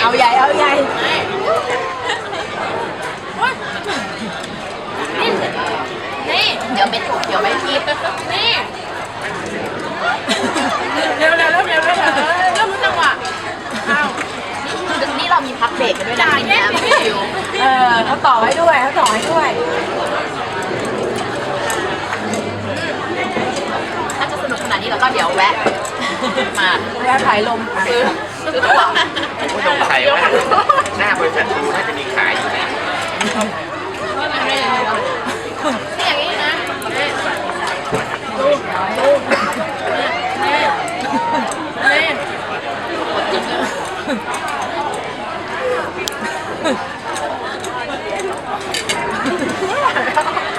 เอาใหญ่ เอาใหญ่เดี๋ยวไม่ถูกเดี๋ยวไม่ทีบนี่เร็วเร็วเร็วเร็วเร็วเริ่มจังหวะอ้าวนี่เรามีพักเบรกกันด้วยนะเนี่ยเออเขาต่อใว้ด้วยเขาต่อใว้ด้วยถ้าจะสนุกขนาดนี้เราก็เดี๋ยวแวะมาแวะถ่ายลมซื้อซื้อตั๋ว ต้องใช้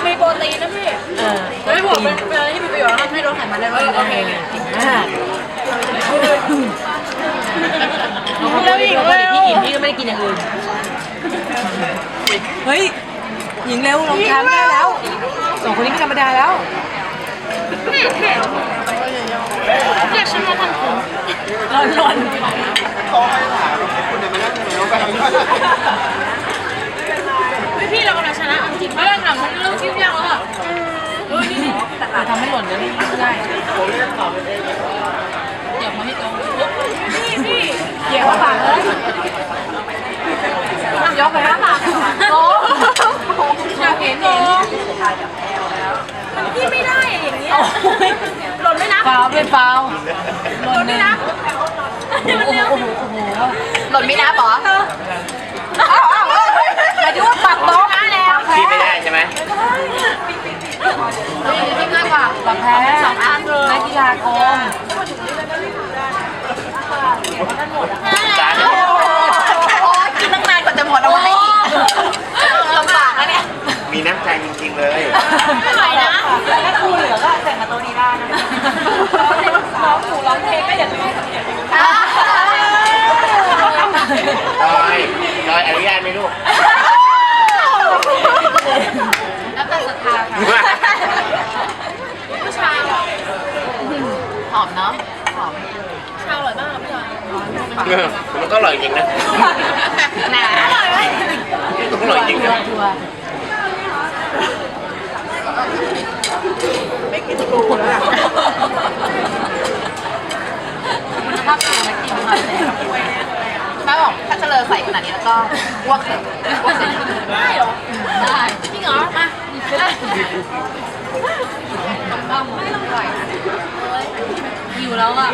มีโปรตีนนะพี่เออไม่บอกเป็นเป็นอะไรที่มีประโยชน์แล้วทำให้ลดไขมันได้ด้วยโอเคอ่าแล้วอีกปกแล้ติวพี่อิ่มพี่ก็ไม่ได้กินอย่างอื่นเฮ้ย หญิงเร็วลงทานได้แล้วสองคนนี้ไม่ธรรมดาแล้ว เรียกฉันว่าท่านผมร้อนร้อนพี่พี่เรากำลังชนะจริงเพราะหลังมันเริ่มคิ้วยากแล้วอะเราทำให้หล่นนะนี่ไม่ได้เดี๋ยวมาให้ตรงพี่พี่เกี่ยวปากเลยยกไปนะโอ้ อยากเห็นเห็นมันพี่ไม่ได้อะอย่างเงี้ยหล่นไม่ นับฟาวเป็นฟาวหล่นไม่นับโอ้โหโอ้โหโอ้โหหล่นไม่นับเหรออ้าวอ้าวหมายถึงว่าปักบล็อกแล้วพี่ไม่ได้ใช่ไหม พี่ง่ายกว่าปักแพ้ สองอันเลย นักกีฬากรม จาน โอ้ยกินตั้งนานกว่าจะหมดเอาไว้ลำบากนะเนี่ย มีน้ำใจจริงๆเลย ไม่ไหวนะ ถ้าครูเหลือก็แต่งมาตัวนี้ได้นะร้องหมูร้องเพลงก็อย่าลืม จอยจอยอนุญาตไหมลูก แล้วแต่ศรัทธาค่ะผู้ชายห อมเนาะหอมชาอร่อยมากพี่จอยเออมันก็อร่อยจริงนะหนาอร่อยไหมต้องอร่อยจริงนะทัวร์คุณภาพสูงนะกินมาเลยแม่บอกถ้าเจริญใส่ขนาดนี้แล้วก็อ้วกเลยอ้วกเลยได้เหรอได้จริงเหรอมาได้ต้องไม่ต้องปล่อยนะ หิวแล้วอะ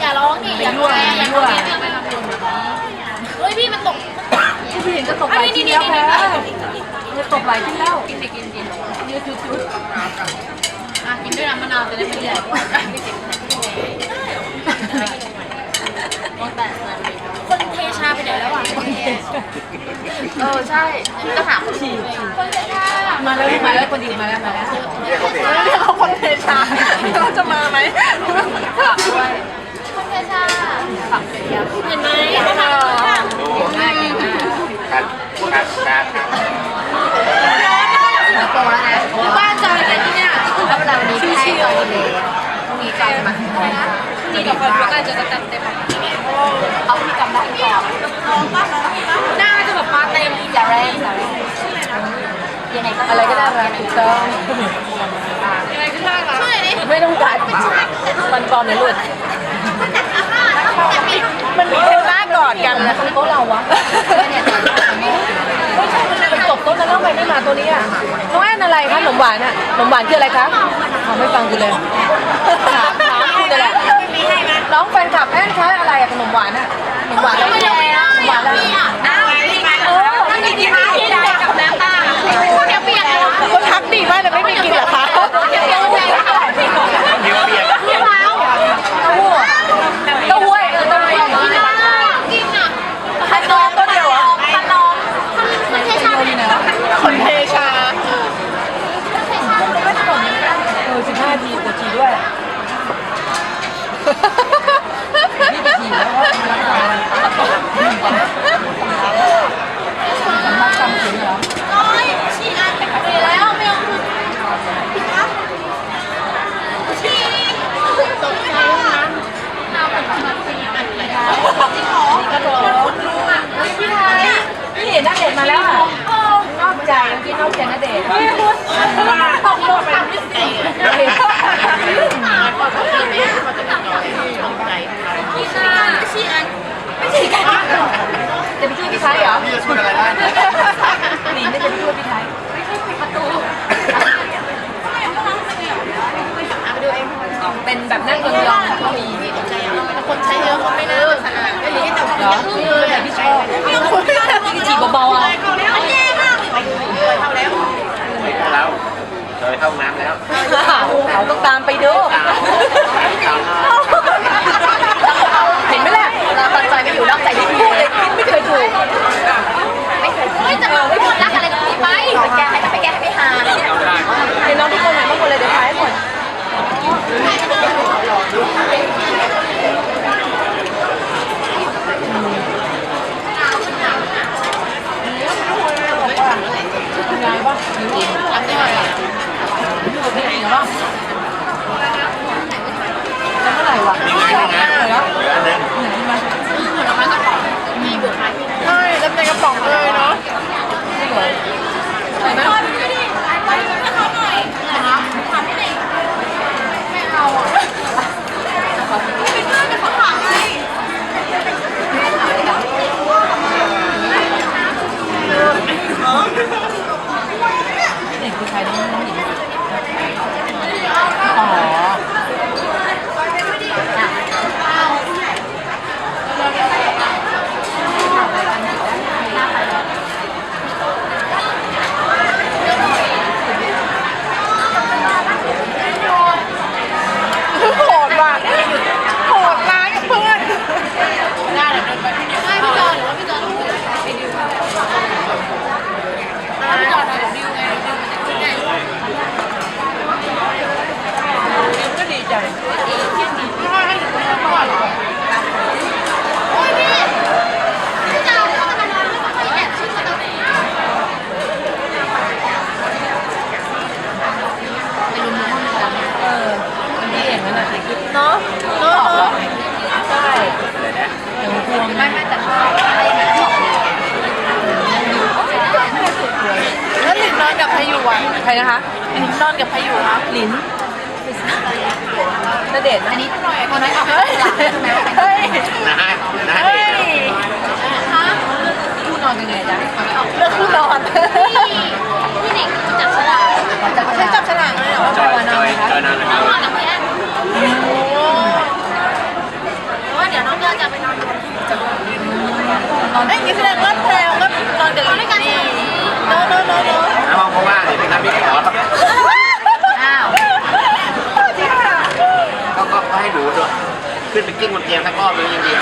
อย่าร้องดิอย่าร้องอย่าร้องอย่าร้องเฮ้ยพี่มันตกผู้หญิงจะตกหลายทีแล้วแพ้จะตกหลายทีแล้วกินดิกินกินยืดจุดจุดอะกินด้วยน้ำมะนาวจะได้ไม่ใหญ่คนเทชาไปไหนแล้วอะเออใช่ก็ถามคนฉี่คนเทชามา แล้วมาแล้วคนดีมาแล้วมาแล้วเรียกเขาสิเรียกเขาคนเทชาเราจะมาไหมฝากด้วยคนเทชาฝากเสียเห็นไหมเขาทำโอ้เก่งมากเก่งมากครับครับครับครับสิงคโปร์แล้วนะบ้านจอยอะไรที่เนี่ยแล้วเวลาวันนี้พี่ให้จอยกินเลยพรุ่งนี้จอยจะมานี่เดี๋ยวคนก็จะจะเต็มเต็มเอาพี่จำได้ก่อนหน้าจะแบบมาเต็มอย่าแรงอย่าแรง ยังไงก็อะไรก็ได้รักถูกต้องยังไงก็ได้ละช่วยดิไม่ต้องการฟันปลอมเนี่ยหลุดมันมีเป็นหน้ากอดกันนะโต๊ะเราวะไม่ใช่มันตกโต๊ะนั้นแล้วทำไมไม่มาตัวนี้อะน้องแอนอะไรคะขนมหวานอะขนมหวานคืออะไรคะเขาไม่ฟังกูเลยถามถามกูเลยแหละน้องแฟนคลับแอนคะอะไรอะขนมหวานอะขนมหวานแล้วาเสียงอเดชไม่พูดว่าตกลงกันพิเศษพี่ชาไม่ใช่กันไม่ใช่กันจะไปช่วยพี่ไทยเหรอพี่ปะช่วยอะไรได้หนีไม่จะไปช่วยพี่ไทย แล้วเขาต้องตามไปดู จะเม่ไหร่วะเมื่อไหร่วะเหลืออันนึงใช่แล้วในกระป๋องเลยเนาะใช่ไหม ใครนะคะอันนี้นอนกับใครอยู่คะหลินณเดชน์อันะนนี้หน่อยคนนั้นเอาไปเฮ้ยหลังใช่ไหมเฮ้ยนะนะเฮ้เด็ยกฮะคู่นอนกันไงจ๊ะเลือกคู่นอนพี่เด็กจับฉลากจับฉันจับฉลากเลยเหรอจอยจอยจอยนานเลยน้องนอนกับพี่แอนเพราะว่าเดี๋ยวน้องก็จะไปนอนกับพี่จะนอนเอ้ยนี่แสดงว่าแพลวก็นอนกับหลินนี่โนโนโนโน แล้วมองเพราะว่าเดี๋ยวพี่ครับพี่ขออ้าวก็ก็ให้ดูด้วยขึ้นไปกิ้งบนเตียงสักรอบนึงยังดี